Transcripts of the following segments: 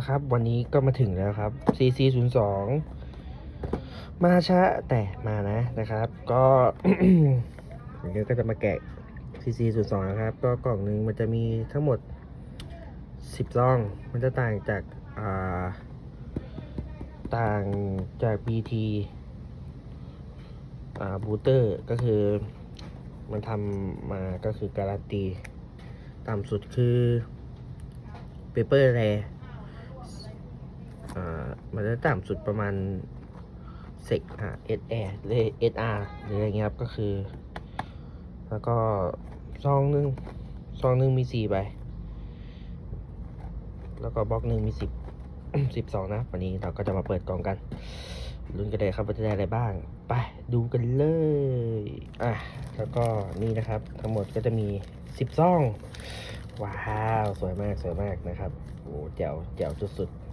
นะครับวันนี้ก็มาถึงแล้วครับ CC 0 2มาช้าแต่มานะนะครับ ก็เดี๋ยวก็จะมาแกะ CC 0 2นะครับ ก็กล่องหนึ่งมันจะมีทั้งหมด 10ซอง มันจะต่างจากอ่าต่างจาก BT อ่าบูเตอร์ก็คือมันทำมาก็คือการันตีต่ำสุดคือเปเปอร์แร อ่ามันจะต่ำสุดประมาณเซกอ่าเอสแอหรือเอสอาร์หรืออะไรเงี้ยครับก็คือ แล้วก็ซองหนึ่งซองหนึ่งมีสี่ใบแล้วก็บล็อกหนึ่งมีสิบสิบสองนะ วันนี้เราก็จะมาเปิดกล่องกันลุ้นกันเลยครับว่าจะได้อะไรบ้าง ไปดูกันเลย อะ แล้วก็นี่นะครับ ทั้งหมดก็จะมีสิบซอง ว้าว สวยมาก สวยมากนะครับ โอ้แจ๋วแจ๋วสุดๆ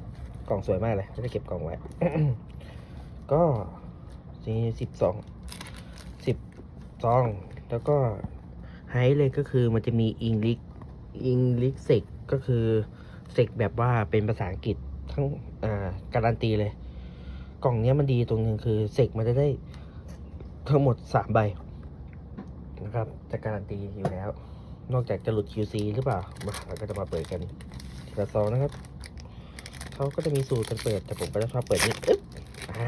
กล่องสวยมากเลยจะได้เก็บกล่องไว้ ก็นี่สิบสองสิบซอง แล้วก็ไฮเลยก็คือมันจะมีอิงลิกอิงลิกเซกก็คือเซกแบบว่าเป็นภาษาอังกฤษทั้งอ่าการันตีเลย กล่องนี้มันดีตรงนึงคือเซกมันจะได้ทั้งหมดสามใบนะครับจะการันตีอยู่แล้ว นอกจากจะหลุด QC หรือเปล่ามาเราก็จะมาเปิดกันทีละซองนะครับ เขาก็จะมีสูตรการเปิด แต่ผมก็จะชอบเปิดนี่อึ๊บอ่า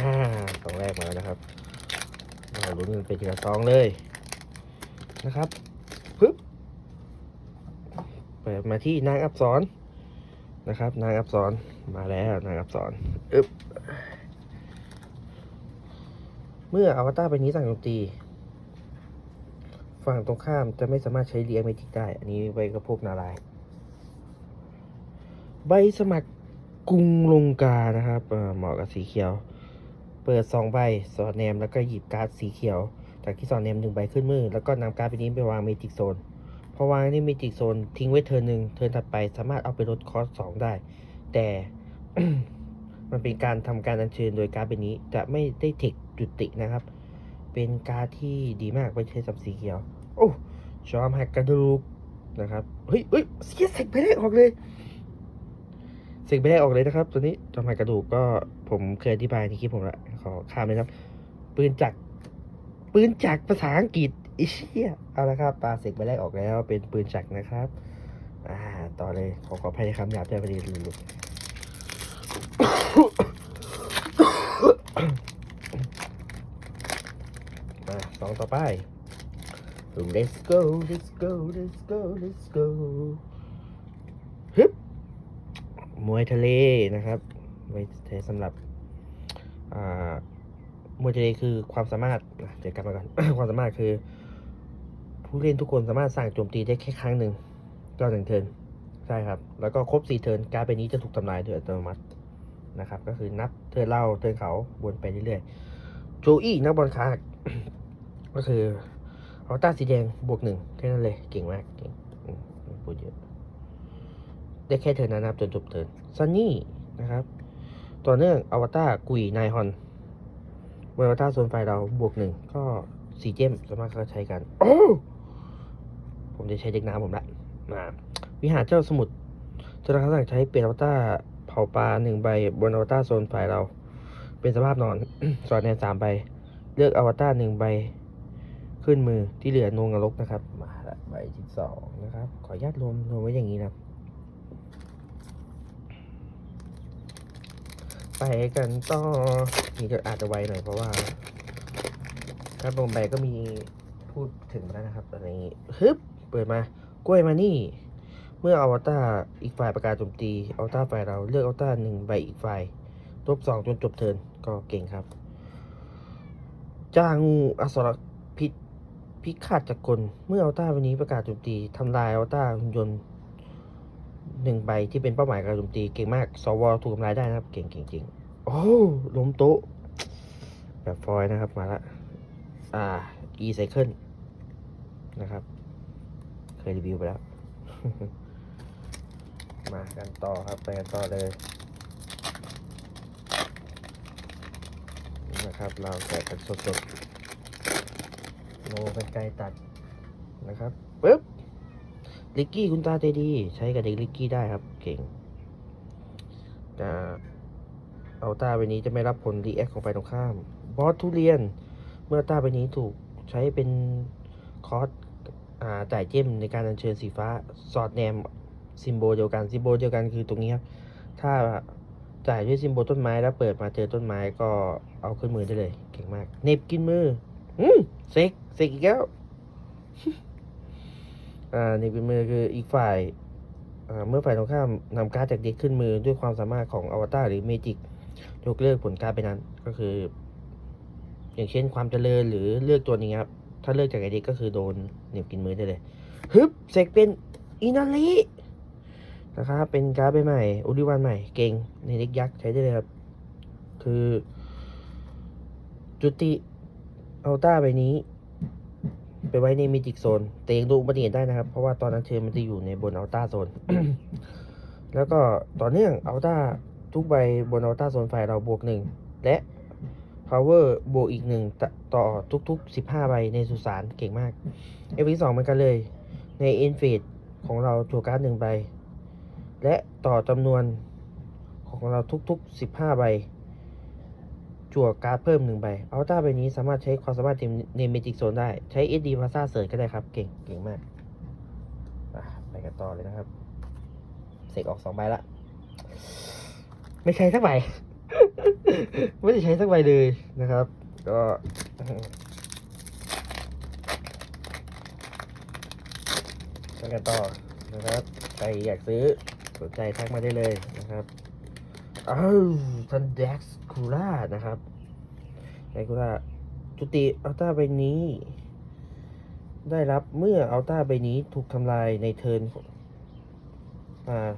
ซองแรกมาแล้วนะครับเราลุ้นกันไปทีละซองเลยนะครับปึ๊บเปิดมาที่นางอับสรนนะครับ นางอับสรมาแล้วนางอับสรอึ๊บเมื่ออวตารใบนี้สั่งโจมตีฝั่งตรงข้ามจะไม่สามารถใช้เรียเมจิกได้ อันนี้ไว้กับพวกนาราย ใบสมัคร กรุงลงกานะครับเหมาะกับสีเขียว เปิดสองใบสอดแนมแล้วก็หยิบการ์ดสีเขียว จากที่สอดแนมหนึ่งใบขึ้นมือ แล้วก็นำการ์ดใบนี้ไปวางเมจิกโซนพอวางที่เมจิกโซนทิ้งไว้เทิร์นหนึ่งเทิร์นถัดไปสามารถเอาไปลดคอสสองได้ แต่มันเป็นการทำการอัญเชิญโดยการ์ดใบนี้จะไม่ได้เทคจุตินะครับ เป็นการ์ดที่ดีมากไว้ใช้สับสีเขียว โอ้ชอมหักกระดูกนะครับ เฮ้ยเฮ้ยเสียเสกไปได้ออกเลย สกไปได้ออกเลยนะครับ ตัวนี้จอมหักกระดูกก็ผมเคยอธิบายในคลิปผมละขอข้ามเลยครับปืนจักรปืนจักรภาษาอังกฤษอ้เชียเอาละครับปลาเสกไปได้ออกแล้ว เป็นปืนจักรนะครับ อ่า ต่อเลยขอขอภัยในคำหยาบด้วยพอดีลืมหลุดมาสองต่อไป let's go let's go let's go let's go มวยทะเลนะครับไว้ใช้สำหรับมวยทะเลคือความสามารถเดี๋ยวกลับมาก่อนความสามารถคือ ผู้เล่นทุกคนสามารถสั่งโจมตีได้แค่ครั้งหนึ่งต่อหนึ่งเทินใช่ครับ แล้วก็ครบสี่เทินการ์ดใบนี้จะถูกทำลายโดยอัตโนมัตินะครับ ก็คือนับเทินเราเทินเขาวนไปเรื่อยๆโจอี้นักบอลคาร์ก็คืออวตาสีแดงบวกหนึ่งแค่นั้นเลย เก่งมาก เก่งพูดเยอะ ได้แค่เทิร์นนั้นนะครับจนจบเทิร์นซันนี่นะครับ ต่อเนื่องอวตารกุยนายฮอนเมื่ออวตารโซนไฟเราบวกหนึ่งก็สีเจมสามารถเข้าใช้กัน โอ้ ผมจะใช้เด็กน้ำผมละมาวิหารเจ้าสมุทรจะรับคำสั่งใช้เปลี่ยนอวตารเผาปลาหนึ่งใบบนอวตารโซนไฟเรา เป็นสภาพนอนสอดแนนสามใบ เลือกอวตารหนึ่งใบขึ้นมือที่เหลือโนงนรกนะครับ มาละใบที่สองนะครับ ขออนุญาตรวมรวมไว้อย่างนี้นะครับ ไปกันต่อนี่ก็อาจจะไวหน่อยเพราะว่าการรวมใบก็มีพูดถึงแล้วนะครับตอนนี้ฮึบเปิดมากล้วยมานี่ เมื่ออวตารอีกฝ่ายประกาศโจมตีอวตารฝ่ายเราเลือกอวตารหนึ่งใบอีกฝ่ายลบสองจนจบเทินก็เก่งครับจางูอสรพิษพิฆาตจักรเมื่ออวตารวันนี้ประกาศโจมตีทำลายอวตารหุ่นยนต์ หนึ่งใบที่เป็นเป้าหมายการโจมตีเก่งมาก สวถูกทำลายได้นะครับ เก่งจริงโอ้ล้มโต๊ะ แบบฟอยนะครับมาละอ่า e cycle นะครับ เคยรีวิวไปแล้ว มากันต่อครับไปกันต่อเลยนะครับ เราแกะกันสดๆโลกันไกลตัดนะครับปึ๊บ ลิกกี้คุณตาใจดี ใช้กับเด็กลิกกี้ได้ครับ เก่งจะเอาตาใบนี้จะไม่รับผลรีแอคของฝ่ายตรงข้าม บอสทุเรียน เมื่อตาใบนี้ถูกใช้เป็นคอร์สอ่าจ่ายเจมในการอัญเชิญสีฟ้า สอดแนมซิมโบลเดียวกันซิมโบลเดียวกันคือตรงนี้ครับ ถ้าจ่ายด้วยซิมโบลต้นไม้แล้วเปิดมาเจอต้นไม้ก็เอาขึ้นมือได้เลย เก่งมาก เน็บกินมือ อืมเซ็กเซ็กอีกแล้ว อ่าเหน็นมือคืออีกฝ่ายอ่าเมื่อฝ่ายตรงข้ามนำการ์ดจากเด็กขึ้นมือด้วยความสามารถของอวตารหรือเมจิกยกเลิกผลการ์ดไปนั้นก็คือ อย่างเช่นความเจริญหรือเลือกตัวนี้ครับ ถ้าเลือกจากไอเด็กก็คือโดนเหนียวกินมือได้เลยฮึบเสกเป็นอินาลินะครับเป็นการ์ดใหม่อุดิวันใหม่เก่งในเด็กยักษ์ใช้ได้เลยครับ คือ จุติอัลต้าใบนี้ ไปไว้ในมิจิกโซนแต่ยังดูอุบัติเหตุได้นะครับ เพราะว่าตอนนั้นเธอมันจะอยู่ในบนอัลต้าโซน แล้วก็ต่อเนื่องอัลต้าทุกใบบนอัลต้าโซนฝ่ายเราบวกหนึ่งและ power บวกอีกหนึ่งต่อทุกๆ 15 ใบในสุสานเก่งมาก เอฟวีสองเหมือนกันเลย ในเอ็นเฟดของเราจั่วการ์ดหนึ่งใบ และต่อจำนวนของเราทุกๆ 15 ใบ จั่วการ์ดเพิ่มหนึ่งใบอัลต้าใบนี้สามารถใช้ความสามารถในเมจิกโซนได้ ใช้ SD พาซ่าเสิร์ชก็ได้ครับ เก่ง เก่งมากไปกันต่อเลยนะครับ เสกออกสองใบละ ไม่ใช้สักใบ ไม่ได้ใช้สักใบเลยนะครับ ก็ไปกันต่อนะครับ ใครอยากซื้อสนใจทักมาได้เลยนะครับ เอ้าวทันเด็กคูล่านะครับไอคูล่าจุติอัลต้าใบนี้ ได้รับเมื่ออัลต้าใบนี้ถูกทำลายในเทิร์นอ่า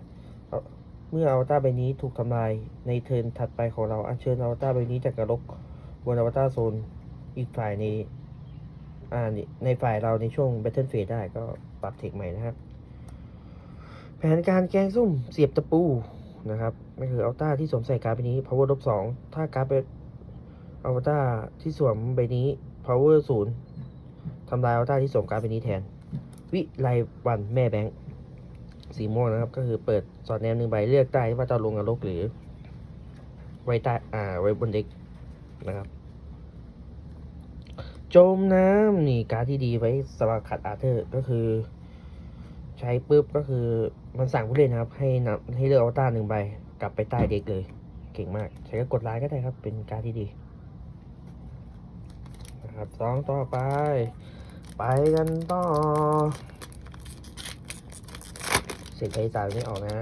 เมื่ออัลต้าใบนี้ถูกทำลายในเทิร์นถัดไปของเราอัญเชิญอัลต้าใบนี้จากกระลกบนอัลต้าโซนอีกฝ่ายในอ่าในฝ่ายเราในช่วง Battle Phase ได้ก็ปรับเทคใหม่นะครับ แผนการแกงส้มเสียบตะปู นะครับก็คืออัลต้าที่สวมใส่การ์ดใบนี้ power ลบสองถ้าการ์ดเป็นอัลต้าที่สวมใบนี้ power ศูนย์ทำลายอัลต้าที่สวมการ์ดใบนี้แทน วิไลวันแม่แบงค์สีม่วงนะครับ ก็คือเปิดสอดแนมหนึ่งใบเลือกได้ว่าจะลงนรกหรือ ไว้ใต้อ่าไว้บนเด็กนะครับโจมน้ำนี่การ์ดที่ดีไว้สำหรับขัดอาร์เธอร์ก็คือ ใช้ปุ๊บก็คือมันสั่งผู้เล่นนะครับ ให้นำให้เลือกอัลต้าหนึ่งใบกลับไปใต้เด็กเลย เก่งมาก ใช้ก็กดไลค์ก็ได้ครับ เป็นการดที่ดีนะครับสองต่อไป ไปกันต่อเสียงไทยสายไม่ออกนะ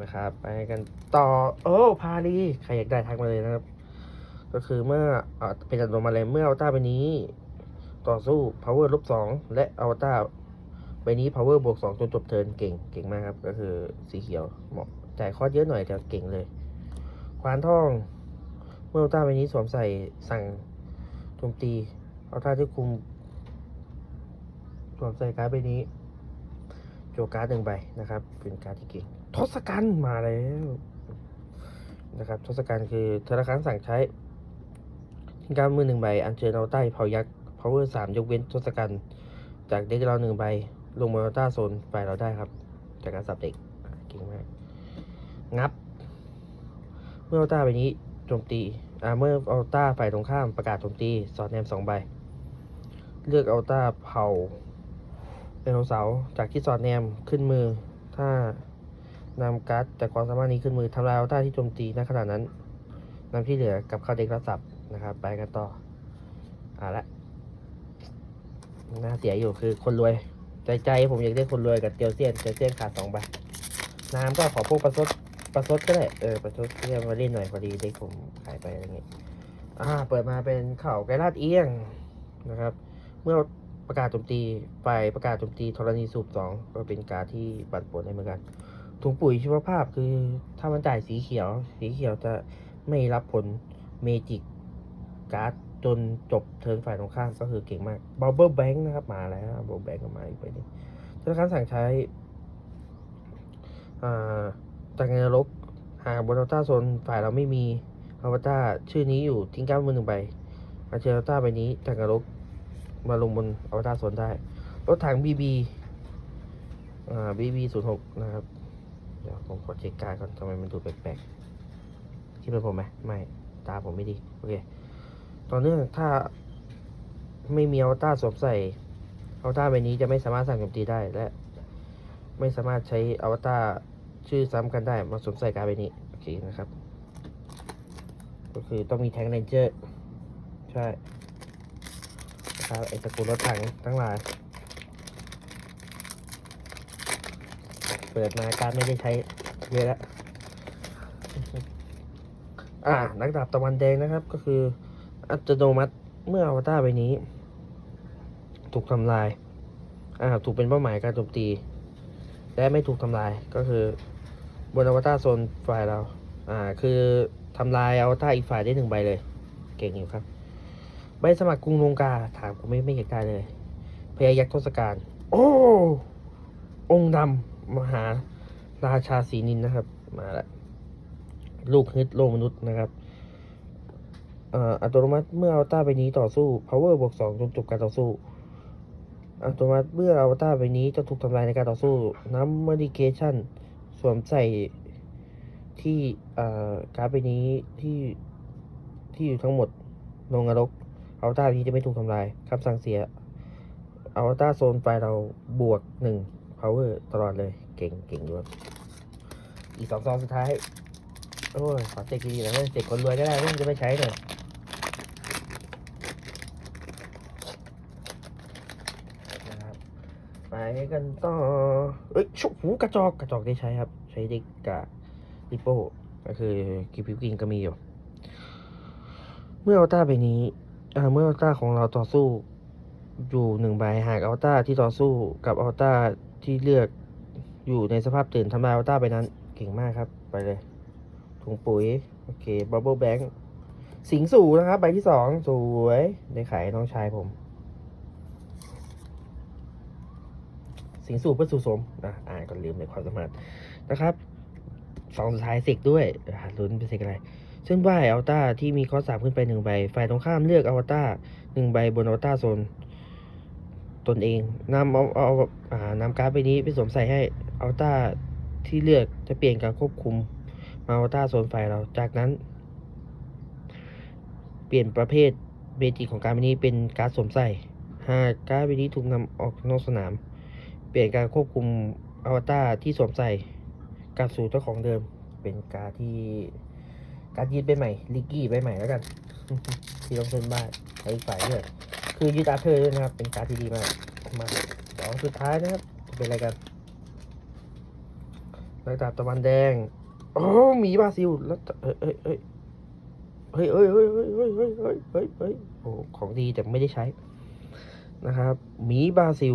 นะครับ ไปกันต่อ โอ้พาลีใครอยากได้ทักมาเลยนะครับ ก็คือเมื่อเอ่อเป็นอัตโนมัติเลยเมื่อเอัลต้าใบนี้ ต่อสู้ power ลบสองและอัลต้าใบนี้ power บวกสองจนจบเทิร์นเก่งเก่งมากครับ ก็คือสีเขียวเหมาะจ่ายคอสเยอะหน่อยแต่เก่งเลย ควานทอง เมื่ออัลต้าใบนี้สวมใส่สั่งโจมตีอัลต้าที่คุมสวมใส่การ์ดใบนี้โจการ์ดหนึ่งใบนะครับ เป็นการ์ดที่เก่งทศกัณฐ์มาแล้วนะครับทศกัณฐ์คือธนาคารสั่งใช้ทิ้งการมือหนึ่งใบ อัญเชิญเอาใต้เผายักษ์ power สามยกเว้นทศกัณฐ์จากเด็กเราหนึ่งใบ ลงมาอัลต้าโซนฝ่ายเราได้ครับ จากการสับเด็กเก่งมาก งับ เมื่ออัลต้าใบนี้โจมตีอ่าเมื่ออัลต้าฝ่ายตรงข้ามประกาศโจมตีสอดแนมสองใบ เลือกอัลต้าเผาไดโนเสาร์จากที่สอดแนมขึ้นมือ ถ้านำการ์ดจากความสามารถนี้ขึ้นมือทำลายอัลต้าที่โจมตีณขณะนั้นนำที่เหลือกับเข้าเด็กรับสับนะครับ ไปกันต่ออ่าละ น่าเสียอยู่คือคนรวย ใจใจผมอยากได้คนรวยกับเตียวเซียนเตียวเซียนขาดสองใบน้ำก็ขอพวกประชดประชดก็ได้เออประชดเรียกมาเล่นหน่อยพอดีเด็กผมขายไปอะไรเงี้ยอ่า เปิดมาเป็นเข่าไกลาดเอียงนะครับ เมื่อประกาศโจมตีฝ่ายประกาศโจมตีธรณีสูบสองก็เป็นการที่ปั่นป่วนให้เหมือนกันถุงปุ๋ยชีวภาพคือถ้ามันจ่ายสีเขียว สีเขียวจะไม่รับผลเมจิกการ์ด จนจบเทิร์นฝ่ายตรงข้ามก็คือเก่งมากบับเบิลแบงค์นะครับ มาแล้วบับเบิลแบงค์ก็มาอีกไปนึงธนาคารสั่งใช้อ่าจากเงินนรกหากบนอัลต้าโซนฝ่ายเราไม่มีอวตาชื่อนี้อยู่ทิ้งการดมือหนึ่งใบอาเชอร์ต้าใบนี้จากนรกมาลงบนอวตาโซนได้ รถถังบีบีบีบีศูนย์หกนะครับ เดี๋ยวผมขอเช็คการก่อนทำไมมันดูแปลกๆคิดเป็นผมไหมไม่ ตาผมไม่ดี โอเค ต่อเนื่องถ้าไม่มีอวตารสวมใส่อวตารใบนี้จะไม่สามารถสั่งโจมตีได้และ ไม่สามารถใช้อวตารชื่อซ้ำกันได้มาสวมใส่การใบนี้โอเคนะครับ ก็คือต้องมีแทงเรนเจอร์ใช่นะครับไอตะกูลรถถังทั้งหลายเปิดมาการไม่ได้ใช้เยอะแล้ว อ่า นักดาบตะวันแดงนะครับก็คือ อัตโนมัติเมื่ออวตารใบนี้ ถูกทำลายอ่าถูกเป็นเป้าหมายการโจมตี และไม่ถูกทำลายก็คือบนอวตารโซนฝ่ายเราอ่าคือทำลายอวตารอีกฝ่ายได้หนึ่งใบเลย เก่งอยู่ครับ ใบสมัครกรุงลงกาถามผมไม่ไม่เห็นได้เลยพยายักษ์ทศกัณฐ์โอ้องค์ดำมหาราชาสีนินนะครับ มาแล้วลูกฮึดโลกมนุษย์นะครับ อัตโนมัติเมื่ออัลต้าใบนี้ต่อสู้ power บวกสองจนจบการต่อสู้ อัตโนมัติเมื่ออัลต้าใบนี้จะถูกทำลายในการต่อสู้น้ำ medication สวมใส่ที่อ่อการ์ดใบนี้ที่ที่อยู่ทั้งหมดลงนรกอัลต้านี้จะไม่ถูกทำลายคำสั่งเสียอัลต้าโซนไฟเราบวกหนึ่ง power ตลอดเลย เก่งเก่งด้วยอีกสองซองสุดท้าย โอ้ยขอเจ็กดีๆนะเจ็กคนรวยก็ได้เว้ยจะไม่ใช้หน่อยนะครับไป กันต่อ เอ้ยชุบหูกระจอกกระจอกได้ใช้ครับ ใช้เด็กกะลิโป้ก็คือกิพิวกิงก็มีอยู่ เมื่ออัลต้าใบนี้อ่าเมื่ออัลต้าของเราต่อสู้อยู่หนึ่งใบหากอัลต้าที่ต่อสู้กับอัลต้าที่เลือกอยู่ในสภาพตื่นทำลายอัลต้าใบนั้นเก่งมากครับ ไปเลยถุงปุ๋ย โอเคบับเบิลแบงค์สิงสู่นะครับ ใบที่สองสวย ได้ขายน้องชายผม สิงสู่เพื่อสู่สมอะอ่านก่อนลืมในความสามารถนะครับสองสุดท้ายเสกด้วยลุ้นเป็นเสกอะไรซึ่งใบอัลต้าที่มีข้อสามขึ้นไปหนึ่งใบฝ่ายตรงข้ามเลือกอวตารหนึ่งใบบนอวตารโซนตนเองนำเอาเอาอ่านำการ์ดใบนี้ไปสวมใส่ให้อวตารที่เลือกจะเปลี่ยนการควบคุมมาอวตารโซนไฟเราจากนั้น เปลี่ยนประเภทเบจิของการ์ดใบนี้เป็นการ์ดสวมใส่หากการ์ดใบนี้ถูกนำออกนอกสนาม เปลี่ยนการควบคุมอวตารที่สวมใส่กลับสู่เจ้าของเดิม เป็นการที่การยืดใบใหม่ลิกกี้ใบใหม่แล้วกันที่ต้องเส้นบ้านใช้ฝ่ายด้วยคือยืดอาเธอร์ด้วยนะครับ เป็นการที่ดีมากมาสองสุดท้ายนะครับ เป็นอะไรกันนักดาบตะวันแดงโอ้หมีบราซิลแล้วเอ้ยเอ้ยเอ้ยเฮ้ยเฮ้ยเฮ้ยเฮ้ยเฮ้ยเฮ้ยเฮ้ยเฮ้ยเฮ้ยโอ้ของดีแต่ไม่ได้ใช้นะครับหมีบราซิล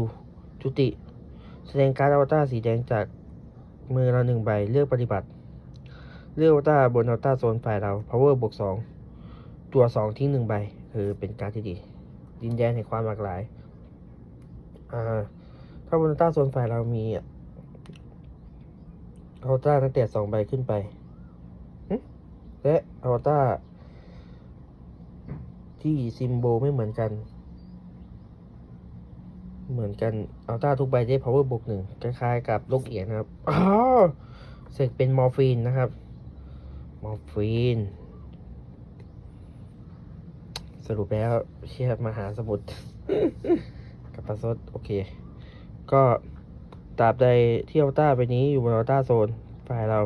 จุติ แสดงการ์ดอวตารสีแดงจากมือเราหนึ่งใบ เลือกปฏิบัติ เลือกอวตารบนอวตารโซนฝ่ายเรา power บวกสองตัวสองทิ้งหนึ่งใบคือเป็นการ์ดที่ดี ดินแดนแห่งความหลากหลาย อ่า ถ้าบนอวตารโซนฝ่ายเรามีอวตารตั้งแต่สองใบขึ้นไปและอวตารที่ซิมโบไม่เหมือนกัน เหมือนกันอวตารทุกใบได้ power บวกหนึ่งคล้ายๆกับลูกเอียนนะครับอ๋อเสกเป็นมอร์ฟีนนะครับ มอร์ฟีน สรุปแล้วเชียมหาสมุทรกับปลาสดโอเค ก็ตราบใดที่อวตารไปนี้อยู่บนอวตารโซนฝ่ายเรา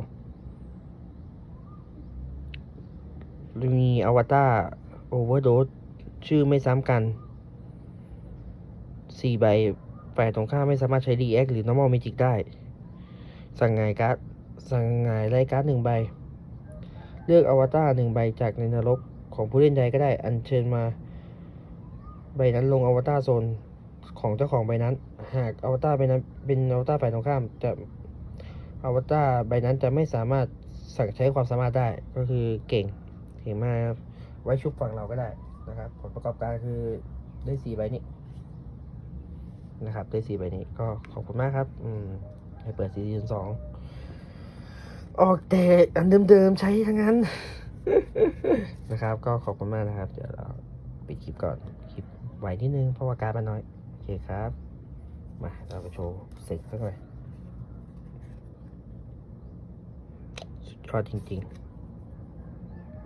มีอวตารโอเวอร์โดสชื่อไม่ซ้ำกัน สี่ใบฝ่ายตรงข้ามไม่สามารถใช้ React หรือ Normal Magic ได้ สั่งงายการ์ด สั่งงายไล่การ์ดหนึ่งใบ เลือกอวตารหนึ่งใบจากในนรกของผู้เล่นใดก็ได้ อัญเชิญมา ใบนั้นลงอวตารโซนของเจ้าของใบนั้น หากอวตารใบนั้นเป็นอวตารฝ่ายตรงข้ามจะอวตารใบนั้นจะไม่สามารถสั่งใช้ความสามารถได้ ก็คือเก่งเก่งมากครับ ไว้ชุบฝั่งเราก็ได้นะครับ ผลประกอบการคือได้สี่ใบนี้ นะครับ ได้สี่ใบนี้ก็ขอบคุณมากครับ อืมให้เปิดซีซั่นสองออกแต่อันเดิมๆใช้ทั้งนั้น นะครับ ก็ขอบคุณมากนะครับ เดี๋ยวเราปิดคลิปก่อนคลิปไหวนิดนึงเพราะว่าการมันน้อย โอเคครับ มาเราไปโชว์เสร็จสักหน่อยยอดจริง ๆ